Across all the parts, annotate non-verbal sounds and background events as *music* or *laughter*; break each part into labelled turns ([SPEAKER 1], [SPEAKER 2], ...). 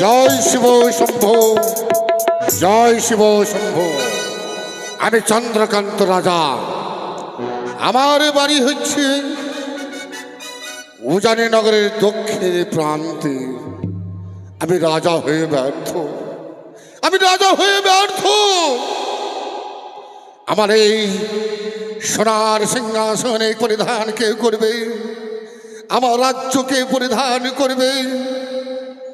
[SPEAKER 1] জয় শিব শম্ভ, জয় শিব শম্ভ। আমি চন্দ্রকান্ত রাজা। আমার বাড়ি হচ্ছে উজানি নগরের দক্ষিণ প্রান্তে। আমি রাজা হয়ে ব্যর্থ। আমি রাজা হয়ে ব্যর্থ। আমার এই সোনার সিংহাসনে পরিধান কে করবে? আমার রাজ্যকে পরিধান করবে?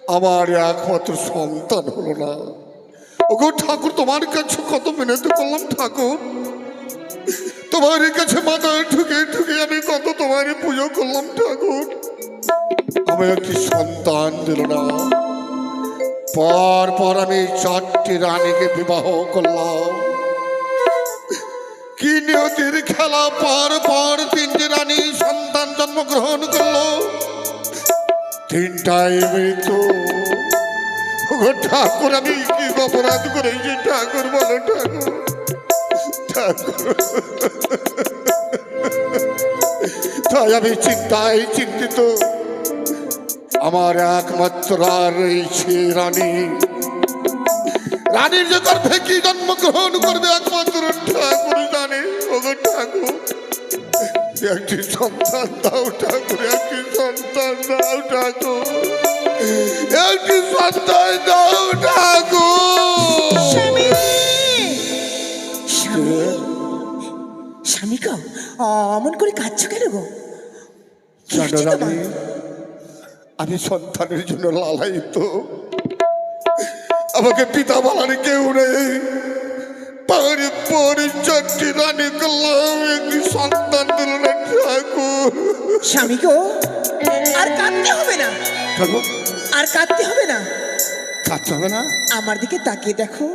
[SPEAKER 1] আমার একমাত্র সন্তান হলো না। ওগো ঠাকুর, তোমার কাছে কত মিনতি করলাম ঠাকুর? তোমার কাছে মাথায় ঠুকে ঠুকে আমি কত তোমার পুজো করলাম ঠাকুর। আমার একটি সন্তান দিল না। পর পর আমি চারটি রানীকে বিবাহ করলাম। কি নিয়তির খেলা? পর পর তিনটি রানী সন্তান জন্মগ্রহণ করল। তিনটাই মৃত্যু ঠাকুর, আমি কি অপরাধ করেছি ঠাকুর বলো, ঠাকুর। তাই আমি চিন্তায় চিন্তিত। আমার একমাত্র রয়েছে রানী। রানীর যে গর্ভে কি জন্মগ্রহণ করবে একমাত্র ঠাকুর জানে, ওগো ঠাকুর। একটি সন্তান দাও ঠাকুর একটি সন্তান দাও ঠাকুর। একটি সন্তান দাও ঠাকুর।
[SPEAKER 2] স্বামী। গো অমন করে কাঁদছো কেন গো?
[SPEAKER 1] জানো রানী আমি সন্তানের জন্য লালায়িত। আমাকে পিতা বলার কেউ নেই। পরি চারটি রানী করলাম একটি সন্তান দিল না ঠাকুর
[SPEAKER 2] স্বামী গো আর কাঁদতে হবে না।
[SPEAKER 1] ঠাকুর
[SPEAKER 2] আর কাঁদতে হবে না।
[SPEAKER 1] কাঁদতে হবে না?
[SPEAKER 2] আমার দিকে তাকিয়ে দেখো।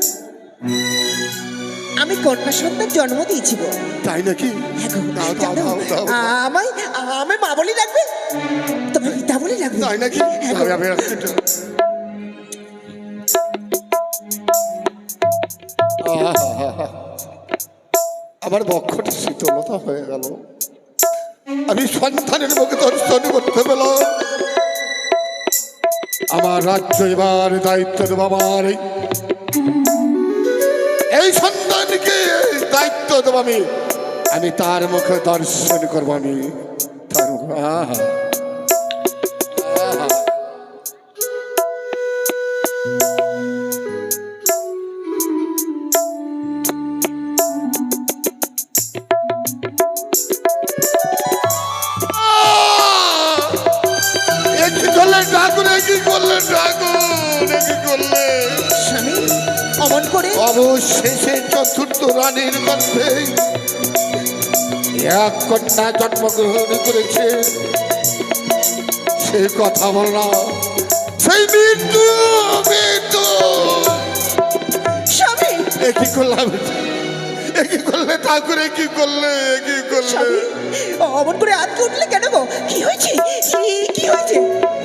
[SPEAKER 2] আমি কন্যা সন্তান জন্ম দিয়েছি গো।
[SPEAKER 1] তাই নাকি?
[SPEAKER 2] হ্যাঁ গো,
[SPEAKER 1] দাও দাও দাও দাও।
[SPEAKER 2] আমায় আমায় মা বলে ডাকবে তোমার পিতা বলে ডাকবে
[SPEAKER 1] তাই নাকি? আমার বক্ষটা শীতলতা হয়ে গেল। আমি সন্তানের মুখে দর্শন করতে পেলাম। আমার রাজ্য এবার দায়িত্ব দেব আমার। এই- সন্তানকে দায়িত্ব দেব আমি। আমি তার মুখে দর্শন করব আমি। তার
[SPEAKER 2] স্বামী অমন করে?
[SPEAKER 1] অবশেষে চতুর্থ রানীর গর্ভে এক কন্যা জন্মগ্রহণ করেছে। সে কথা বললাম সেই মৃত্যু মৃত্যু
[SPEAKER 2] স্বামী।
[SPEAKER 1] কি করলাম? কি করলে ঠাকুর? কি করলে? কি করলে?
[SPEAKER 2] অমন করে আজকে উঠলে কেন গো? কি হয়েছে? কি হয়েছে?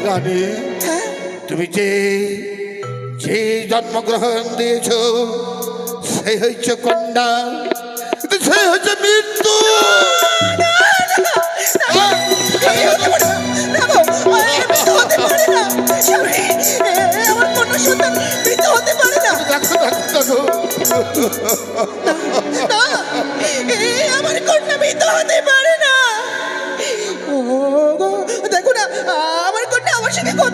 [SPEAKER 1] রানী
[SPEAKER 2] হ্যাঁ?
[SPEAKER 1] তুমি যে যে জন্মগ্রহণ দিয়েছ সে হচ্ছে কন্যা সে হচ্ছে মৃত্যু
[SPEAKER 2] এই হতে পারে না। না গো, এমনি তো হতে পারে না। স্বামী, এ, আমার কন্যা সন্তান মৃত্যু হতে পারে না।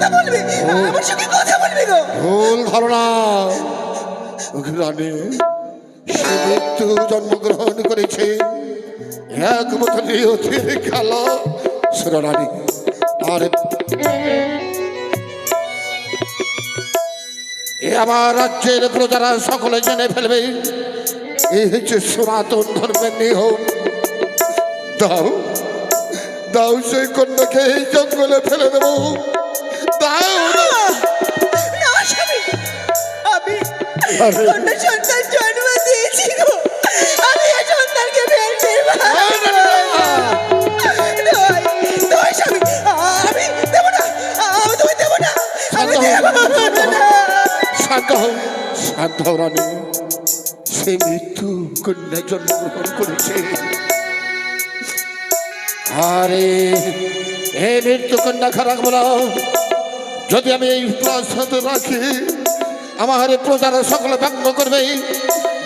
[SPEAKER 2] কথা বলবে? আমার সঙ্গে কথা বলবে গো?
[SPEAKER 1] ভুল ধারণা রানী সে মৃত্যু জন্মগ্রহণ করেছে। একমাত্র নিয়তির খেলা সুর রানী আর এ আমার রাজ্যের প্রজারা সকলে জেনে ফেলবে। এই হচ্ছে সনাতন ধর্মের নিয়ম। দাও দাও সেই কন্যাকে এই জঙ্গলে ফেলে দেবো।
[SPEAKER 2] না স্বামী আমি। কন্যা সন্তান জন্ম দিয়েছি গো। আমি এই সন্তানকে নয় স্বামী, আমি দেবো না, আমি তোমায় দেবো না, আমি দেবো না।
[SPEAKER 1] শান্ত হও শান্ত হও রানী। সে মৃত্যু কন্যা জন্মগ্রহণ করেছে। আরে হে মৃত্যু কন্যা খারাপ বলো। যদি আমি এই প্রাসাদ রাখি, আমার প্রজারা সকলে ব্যঙ্গ করবে।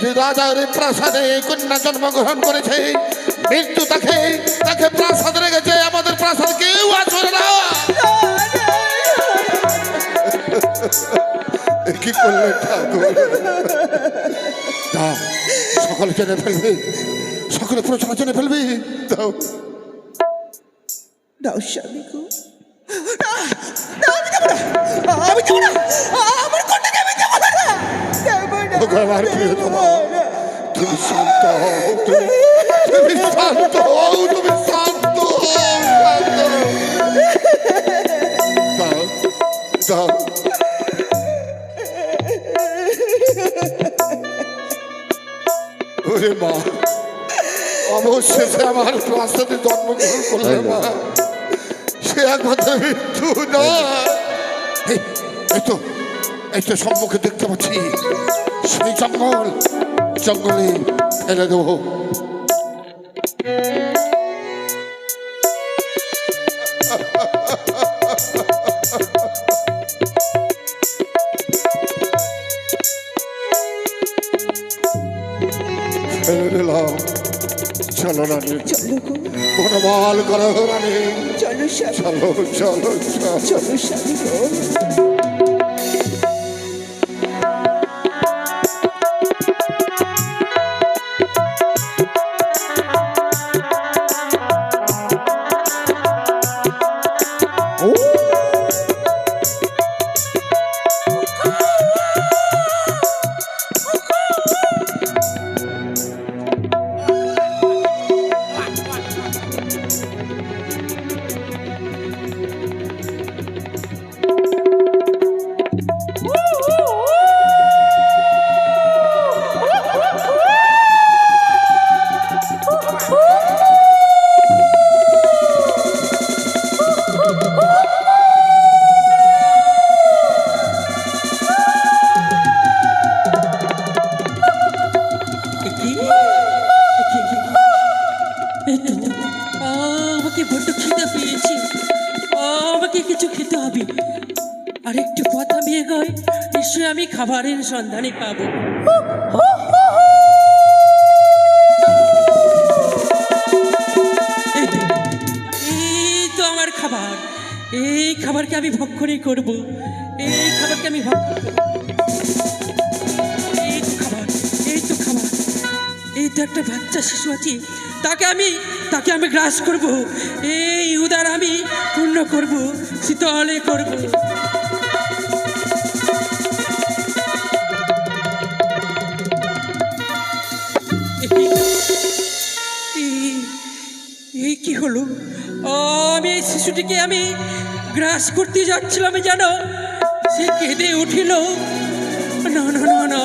[SPEAKER 1] যে রাজার প্রাসাদে কন্যা জন্মগ্রহণ করেছে, মৃত্যু তাকে তাকে প্রাসাদ রেখেছে। আমাদের প্রাসাদ কেউ আসবে না। কি করলে সকলে জেনে ফেলবে। সকলে প্রচার জেনে ফেলবে। দাও।
[SPEAKER 2] দাও স্বামী আমার কন্যাকে আমি দেবো না দেবো না
[SPEAKER 1] ওগো আমার প্রিয়তমা।
[SPEAKER 2] দেবো না।
[SPEAKER 1] তুমি শান্ত হও তুমি তুমি শান্ত হও তুমি শান্ত হও শান্ত দাও দাও ওরে মা অবশেষে আমার প্রাসাদে জন্মগ্রহণ করলে মা সে একমাত্র মৃত্যু না। এইতো সম্মুখে দেখতে পাচ্ছি। সেই জঙ্গল জঙ্গলে ফেলে দেবো। চলো রানী।
[SPEAKER 2] চলো গো
[SPEAKER 1] বনমাল করো রানী।
[SPEAKER 2] চলো
[SPEAKER 1] চলো। চলো চলো
[SPEAKER 2] চলো।
[SPEAKER 3] সন্ধানে পাব। এই তো, আমার খাবার। এই খাবারকে আমি ভক্ষণই করব। এই খাবারকে আমি ভক্ষণ এই তো খাবার এই তো খাবার। এই তো একটা বাচ্চা শিশু আছে। তাকে আমি তাকে আমি গ্রাস করব। এই উদার আমি পূর্ণ করব শীতলে করব। হলো? আমি শিশুটিকে আমি গ্রাস করতে যাচ্ছিলাম যেন সে কেঁদে উঠিল। না না না না।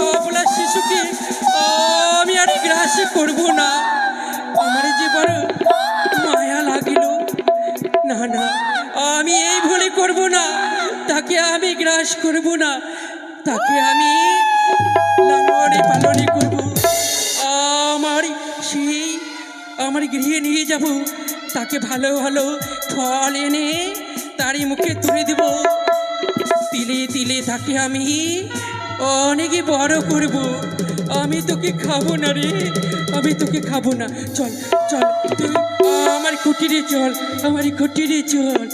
[SPEAKER 3] অবলা শিশুকে আমি আর গ্রাস করব না। আমার যে মায়া লাগিল। না না, আমি এই ভুলে করব না। তাকে আমি গ্রাস করব না। তাকে আমি লালনে পালনে আমার গৃহে নিয়ে যাব। তাকে ভালো ভালো ফল এনে তারই মুখে তুলে দেব। তিলে তিলে তাকে আমি অনেকে বড় করব। আমি তোকে খাব না রে, আমি তোকে খাব না। চল চল আমার কুটিরে চল, আমার কুটিরে চল।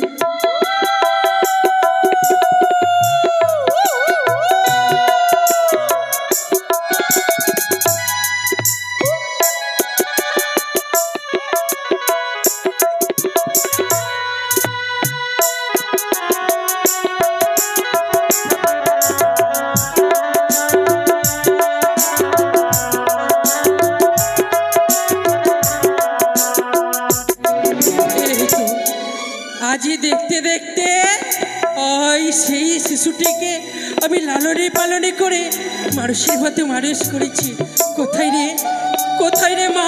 [SPEAKER 3] আমি লালনে পালনে করে মানুষের মতো মানুষ করেছি। কোথায় রে? কোথায় রে মা?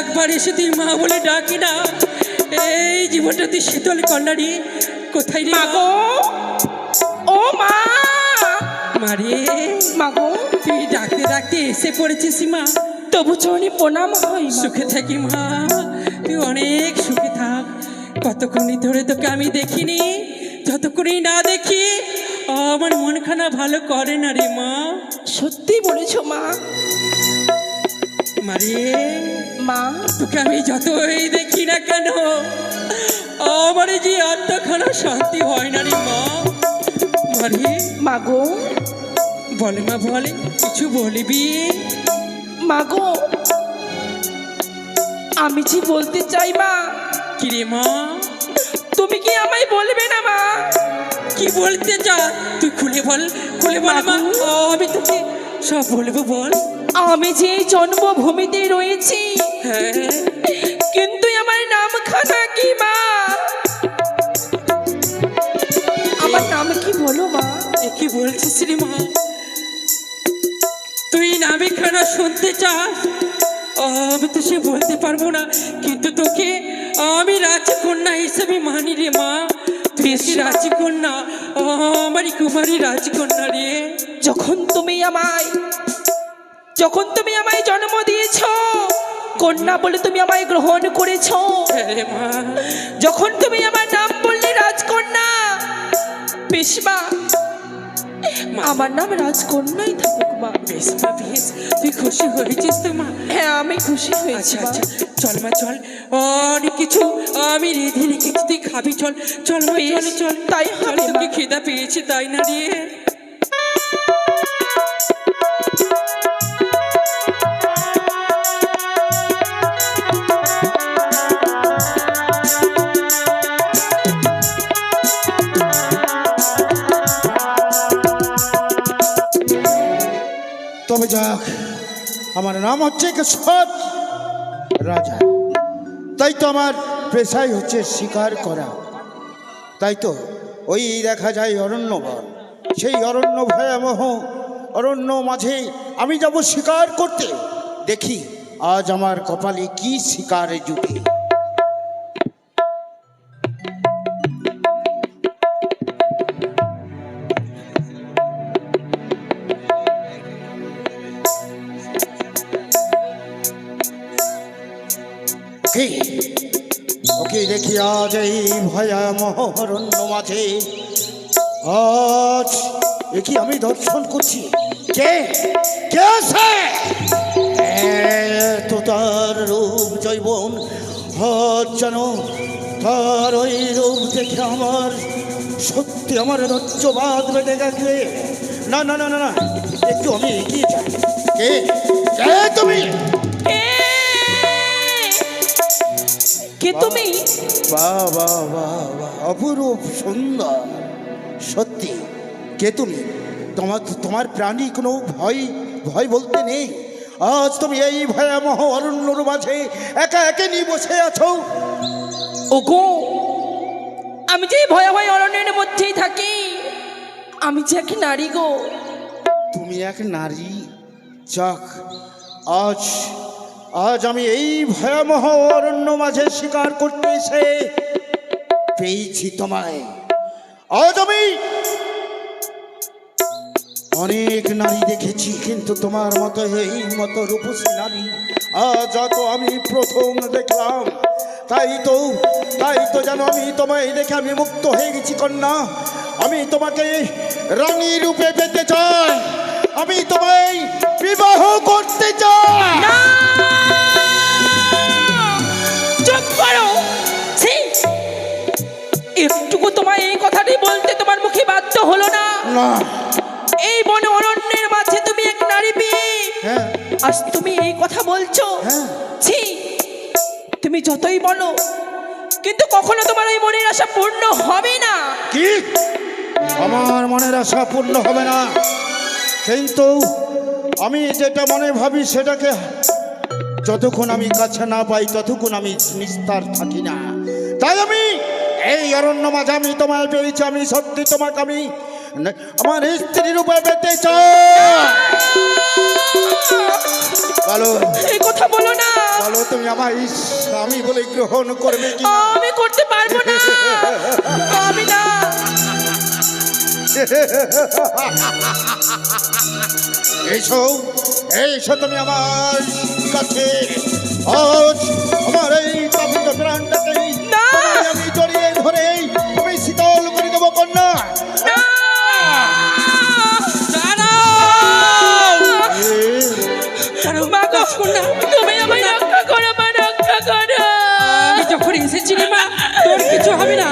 [SPEAKER 3] একবার এসে তুই মা বলে ডাকি না। এই জীবনটা তুই শীতল কল্যাণী কোথায় রে
[SPEAKER 4] মাগো। ও মা।
[SPEAKER 3] মারে
[SPEAKER 4] মাগো।
[SPEAKER 3] তুই ডাকতে ডাকতে এসে পড়েছিস মা।
[SPEAKER 4] তবু চরণে প্রণাম হয়
[SPEAKER 3] সুখে থাকি মা। তুই অনেক সুখে থাক। কতক্ষণই ধরে তোকে আমি দেখিনি যতক্ষণই না দেখি আমার মনখানা ভালো করে না রে মা।
[SPEAKER 4] সত্যি বলেছ মা।
[SPEAKER 3] মারিয়ে
[SPEAKER 4] মা।
[SPEAKER 3] তোকে আমি যতই দেখি না কেন আমার যে আত্মাখানা শান্তি হয় না রে মা। মারিয়ে
[SPEAKER 4] মাগো
[SPEAKER 3] বলে মা বলে কিছু বলবি?
[SPEAKER 4] মাগো আমি যে বলতে চাই মা
[SPEAKER 3] কিরে মা?
[SPEAKER 4] তুমি কি আমায় বলবে না মা?
[SPEAKER 3] কি বলতে চা তুই খুলে বল খুলে বল মা। আমি তোকে সব বলব বল।
[SPEAKER 4] আমি যে জন্মভূমিতে রয়েছি
[SPEAKER 3] হ্যাঁ।
[SPEAKER 4] কিন্তু আমার নামখানা কি মা? আমার নাম কি বলো মা?
[SPEAKER 3] এ কি বলছিস রে মা? তুই নামে খানা শুনতে চাস? আমি তো সে বলতে পারব না কিন্তু তোকে আমি রাজকন্যা হিসেবে মানি রে মা। তুই রাজকন্যা আমারই কুমারী রাজকন্যা রে।
[SPEAKER 4] যখন তুমি আমায় যখন তুমি আমায় জন্ম দিয়েছ কন্যা বলে তুমি আমায় গ্রহণ করেছ
[SPEAKER 3] হ্যাঁ
[SPEAKER 4] যখন তুমি আমার নাম বললে রাজকন্যা পিসমা আমার নাম রাজকন্যাই থাকুক মা।
[SPEAKER 3] বেশ মা বেশ। তুই খুশি হয়েছিস তো মা?
[SPEAKER 4] হ্যাঁ আমি খুশি হয়েছি
[SPEAKER 3] আচ্ছা। আচ্ছা চল মা চল। অনেক কিছু আমি রেধে রেখেছি তুই খাবি চল। চল মা চল চল।
[SPEAKER 4] তাই
[SPEAKER 3] চল তোকে। খেদা পেয়েছে তাই না রে?
[SPEAKER 5] যাক। আমার নাম হচ্ছে কেশব রাজা। তাই তো আমার পেশাই হচ্ছে শিকার করা। তাই তো ওই দেখা যায় অরণ্য বন। সেই অরণ্য ভয়াবহ অরণ্য মাঝে আমি যাব শিকার করতে। দেখি আজ আমার কপালে কি শিকার জুটে। ভয়াবহ অরণ্য মাঝে আজ এ কি আমি দর্শন করছি। কে? কে আছে এত তার রূপ জৈবন যেন তার ওই রূপ দেখে আমার সত্যি আমার ধৈর্যবাদ বেঁধে গেছে। না না না না না, একটু আমি এগিয়ে যাই। কে তুমি?
[SPEAKER 4] কে তুমি?
[SPEAKER 5] বাহ বাহ বাহ বাহ অপরূপ সুন্দর সত্যি। কে তুমি? তোমার তোমার প্রাণী কোনো ভয় ভয় বলতে নেই। আজ তুমি এই ভয়াবহ অরণ্যর মাঝে একা একে নিয়ে বসে আছো।
[SPEAKER 4] ওগো আমি যে ভয়াবহ অরণ্যের মধ্যেই থাকি আমি যে এক নারী গো।
[SPEAKER 5] তুমি এক নারী যাক আজ আজ আমি এই ভয়াবহ অরণ্য মাঝে শিকার করতে এসে পেয়েছি তোমায়। আজ আমি অনেক নারী দেখেছি, কিন্তু তোমার মতো এই মতো রূপসী নারী আজ যত আমি প্রথম দেখলাম। তাই তো তাই তো যেন আমি তোমায় দেখে আমি মুক্ত হয়ে গেছি, কন্যা। আমি তোমাকে রানী রূপে পেতে চাই। আমি তোমায় বিবাহ করতে চাই
[SPEAKER 4] চুপ করো! একটুকু তোমায় এই কথাটি বলতে তোমার মুখে বাধ্য হলো না।
[SPEAKER 5] না।
[SPEAKER 4] এই বনে অরণ্যের মাঝে তুমি এক নারী পেয়ে
[SPEAKER 5] হ্যাঁ।
[SPEAKER 4] আজ তুমি এই কথা বলছো।
[SPEAKER 5] হ্যাঁ।
[SPEAKER 4] ছি! তুমি যতই বলো কিন্তু কখনো তোমার ওই মনের আশা পূর্ণ হবে না।
[SPEAKER 5] কি? আমার মনের আশা পূর্ণ হবে না। কিন্তু আমি যেটা মনে ভাবি সেটাকে যতক্ষণ আমি কাছে না পাই ততক্ষণ আমি নিস্তার থাকি না। তাই আমি এই অরণ্য মাঝে আমি তোমায় পেয়েছি আমি সত্যি তোমাকে আমি আমার স্ত্রী রূপে পেতে চাই। বলো।
[SPEAKER 4] এই কথা বলো না।
[SPEAKER 5] বলো তুমি আমার স্বামী বলে গ্রহণ করবে কি?
[SPEAKER 4] আমি করতে পারব না। *laughs*
[SPEAKER 5] এসো এসো তুমি আমার কাছে। আজ আমার এই আমি জড়িয়ে ধরেই তুমি শীতল করে দেবো কন্যা।
[SPEAKER 4] তুমি আমায়
[SPEAKER 3] তোর কিছু হবে
[SPEAKER 4] না।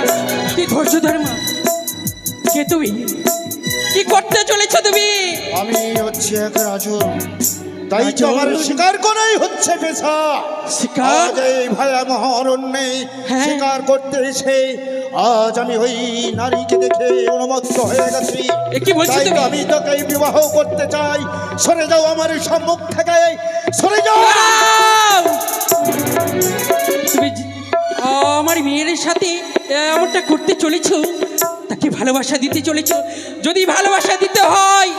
[SPEAKER 5] তুই ধৈর্য
[SPEAKER 3] ধর মা। তুমি? কি করতে চলেছ তুমি?
[SPEAKER 5] আমি হচ্ছে এক রাজন তাই তো আমার শিকার করাই হচ্ছে পেশা।
[SPEAKER 3] শিকার?
[SPEAKER 5] এই ভয়াবহ অরণ্যে
[SPEAKER 3] হ্যাঁ।
[SPEAKER 5] শিকার করতে এসে আজ আমি ওই নারীকে দেখে অনুমত্ত হয়ে গেছি।
[SPEAKER 3] এ কি বলছো
[SPEAKER 5] তো
[SPEAKER 3] তুমি?
[SPEAKER 5] আমি তোকে বিবাহ করতে চাই। সরে যাও আমার সম্মুখ থেকে। সরে যাও!
[SPEAKER 3] তুমি আমার মেয়ের সাথে এমনটা করতে চলেছ? তাকে ভালোবাসা দিতে চলেছ? যদি ভালোবাসা দিতে হয়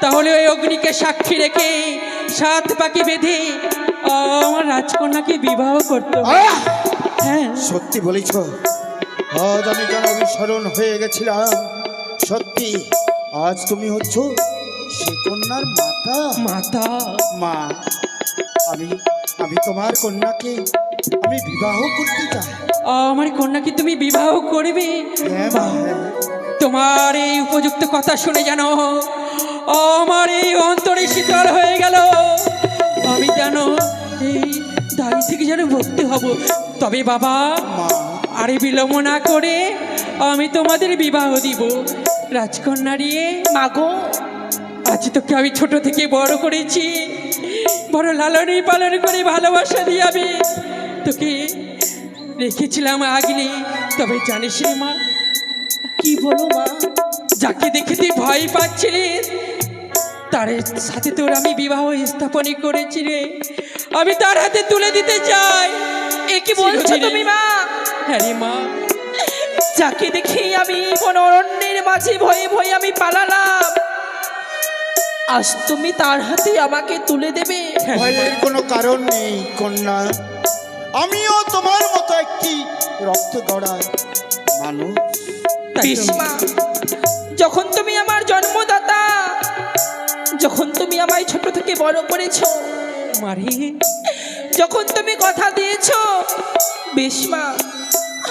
[SPEAKER 3] তাহলে ওই অগ্নিকে সাক্ষী রেখে সাত পাখি বেঁধে আমার রাজকন্যাকে বিবাহ করতে। হ্যাঁ।
[SPEAKER 5] সত্যি বলেছ। আজ আমি যেন বিস্মরণ হয়ে গেছিলাম। সত্যি আজ তুমি হচ্ছ সে কন্যার মাতা।
[SPEAKER 3] মাতা।
[SPEAKER 5] মা আমি আমি তোমার কন্যাকে আমি বিবাহ করতে চাই।
[SPEAKER 3] আমার কন্যাকে তুমি বিবাহ করবে?
[SPEAKER 5] হ্যাঁ হ্যাঁ।
[SPEAKER 3] তোমার এই উপযুক্ত কথা শুনে যেন আমার এই অন্তরে শীতল হয়ে গেল। আমি যেন এই দাড়ি থেকে যেন ভক্তি হব। তবে বাবা আরে বিলম্ব না করে আমি তোমাদের বিবাহ দিব। রাজকন্যা নিয়ে।
[SPEAKER 4] মাগো
[SPEAKER 3] আজ তোকে আমি ছোট থেকে বড় করেছি। বড় লালনে পালন করে ভালোবাসা দিয়ে আমি তোকে রেখেছিলাম আগলে। তবে জানিস রে মা
[SPEAKER 4] কি বলো মা
[SPEAKER 3] যাকে দেখে তুই ভয় পাচ্ছিলি তার সাথে তোর আমি বিবাহ স্থাপনই করেছি রে। আমি তার হাতে তুলে দিতে চাই।
[SPEAKER 4] এ কি বলছো তুমি মা?
[SPEAKER 3] হ্যাঁ রে মা।
[SPEAKER 4] যাকে দেখি আমি কোন অরণ্যের মাঝে ভয়ে ভয়ে আমি পালালাম। আজ তুমি তার হাতে আমাকে তুলে দেবে।
[SPEAKER 3] হ্যাঁ
[SPEAKER 5] ভয়ের কোনো কারণ নেই কন্যা। আমিও তোমার মতো একটি রক্ত গড়া মানুষ।
[SPEAKER 4] যখন তুমি আমার জন্মদাতা যখন তুমি আমায় ছোট থেকে বড় করেছ
[SPEAKER 3] মারে
[SPEAKER 4] যখন তুমি কথা দিয়েছ বেশমা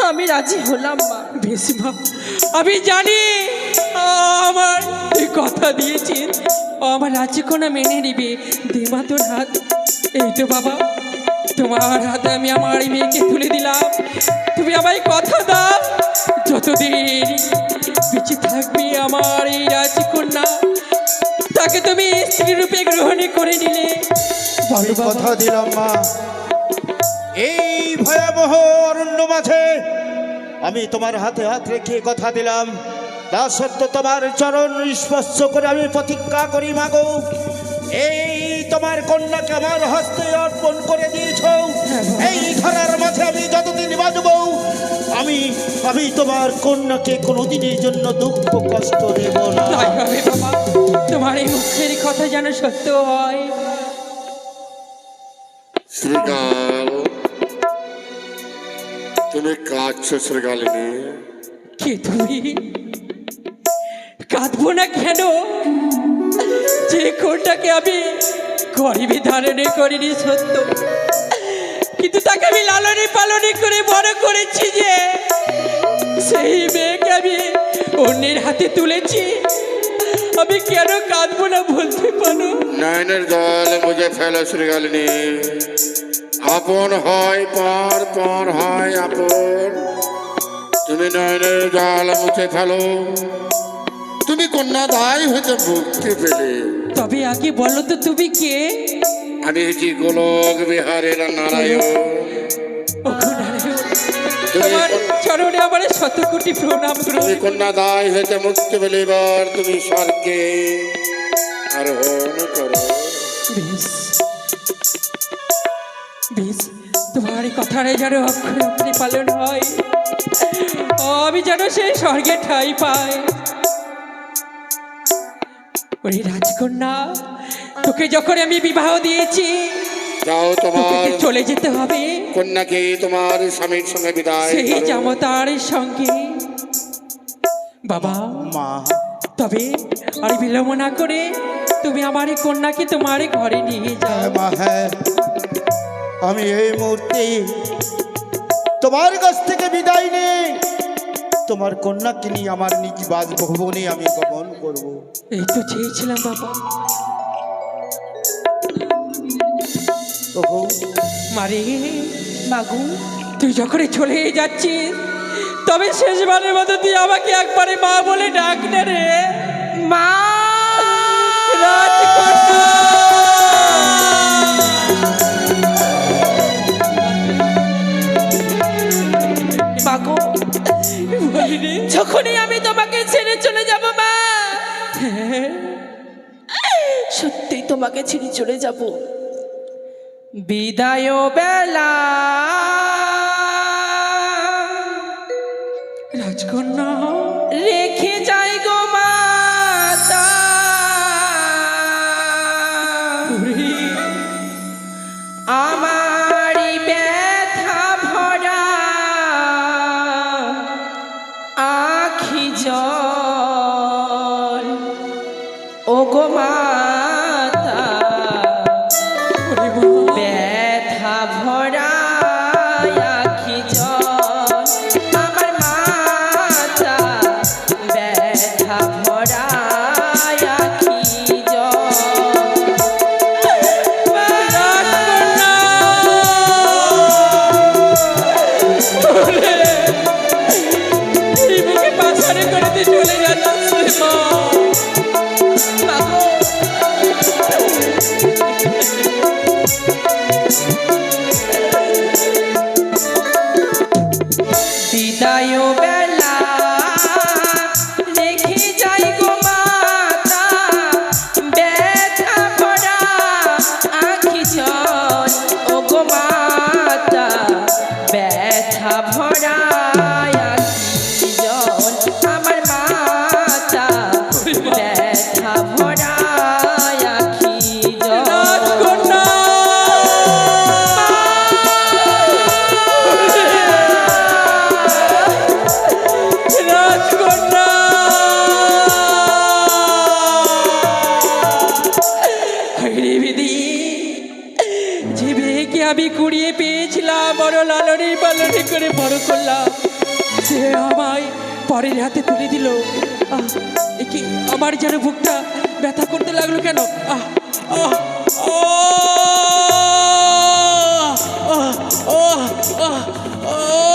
[SPEAKER 4] আমি রাজি হলাম মা।
[SPEAKER 3] বেশমা আমি জানি আমার কথা দিয়েছিস আমার রাজ্যকোনা মেনে নিবে। দেমা তোর হাত। এই তো বাবা। তোমার হাতে আমি আমার মেয়েকে তুলে দিলাম। তুমি আমায় কথা দাও। যতদিন বেঁচে থাকবে আমার এই রাজকন্যা তাকে তুমি স্ত্রী রূপে গ্রহণ করে নিলে।
[SPEAKER 5] আমি কথা দিলাম মা। এই ভয়াবহ অরণ্য মাঝে আমি তোমার হাতে হাত রেখে কথা দিলাম। তা সত্য তোমার চরণ স্পর্শ করে আমি প্রতিজ্ঞা করি মাগো এই তোমার কন্যাকে আমার হস্তে অর্পণ করে দিয়েছ। এই ধরার মাঝে আমি যতদিন বাঁচব আমি আমি তোমার কন্যাকে কোনোদিনের জন্য দুঃখ কষ্ট দেব না।
[SPEAKER 3] তোমার এই মুখের কথা যেন সত্য হয়।
[SPEAKER 1] শ্রীকাল তুমি কাঁদছো শ্রীকালিনী।
[SPEAKER 3] কে তুমি? কাঁদবো না কেন? যে কোনটাকে আমি গরিবী ধারণে করিনি সত্য। কিন্তু তাকে আমি লালনে পালনে করে বড় করেছি যে, সেই মেয়েকে আমি অন্যের হাতে তুলেছি। আমি কেন কাঁদবো না বলতে পারো।
[SPEAKER 1] নয়নের জল বুঝে ফেলো শ্রীকালিনী আপন হয়, পর পর হয়, আপন। তুমি নয়নের জল মুছে ফেলো। তুমি কন্যা দায় হইতে মুক্তি পেলে।
[SPEAKER 3] তবে আগে বলো তো তুমি কে?
[SPEAKER 1] আমি হচ্ছি গোলক বিহারের নারায়ণ।
[SPEAKER 3] তোমার চরণে আমার শত কোটি প্রণাম
[SPEAKER 1] তুমি কন্যা দায় হইতে মুক্তি পেলে তুমি স্বর্গে আরোহণ করো।
[SPEAKER 3] বেশ বেশ তোমার এই কথাটা যেন অক্ষরে অক্ষরে পালন হয়। আমি যেন সেই স্বর্গে ঠাই পাই। ওরে রাজকন্যা তোকে যখন আমি বিবাহ দিয়েছি
[SPEAKER 1] যাও তোমার
[SPEAKER 3] চলে যেতে হবে।
[SPEAKER 1] কন্যাকে তোমার স্বামীর সঙ্গে বিদায়
[SPEAKER 3] সেই
[SPEAKER 1] করো।
[SPEAKER 3] জামতার সঙ্গে। বাবা
[SPEAKER 5] মা।
[SPEAKER 3] তবে আর বিলম্ব না করে তুমি আমার এই কন্যাকে তোমার ঘরে নিয়ে যাও।
[SPEAKER 5] হ্যাঁ মা হ্যাঁ। আমি এই মুহূর্তে তোমার কাছ থেকে বিদায় নেই। তোমার কন্যাকে নিয়ে আমার নিজ বাস ভবনে আমি গমন করব।
[SPEAKER 3] এই তো চেয়েছিলাম বাবা।
[SPEAKER 5] প্রভু
[SPEAKER 3] মারে
[SPEAKER 4] মাগু
[SPEAKER 3] তুই যখন চলে যাচ্ছিস তবে শেষবারের মতো তুই আমাকে একবারে মা বলে ডাক রে।
[SPEAKER 4] মা!
[SPEAKER 3] রাজকন্যা!
[SPEAKER 4] তখনই আমি তোমাকে ছেড়ে চলে যাব মা। সত্যি তোমাকে ছেড়ে চলে যাব। বিদায় বেলা।
[SPEAKER 3] রাজকন্যা।
[SPEAKER 4] রেখে
[SPEAKER 3] বড় লালনি পালনি করে বড় করলাম। যে আমায় পরের হাতে তুলে দিল। কি আমার যেন বুকটা ব্যথা করতে লাগল কেন? আহ আহ আহ আহ আহ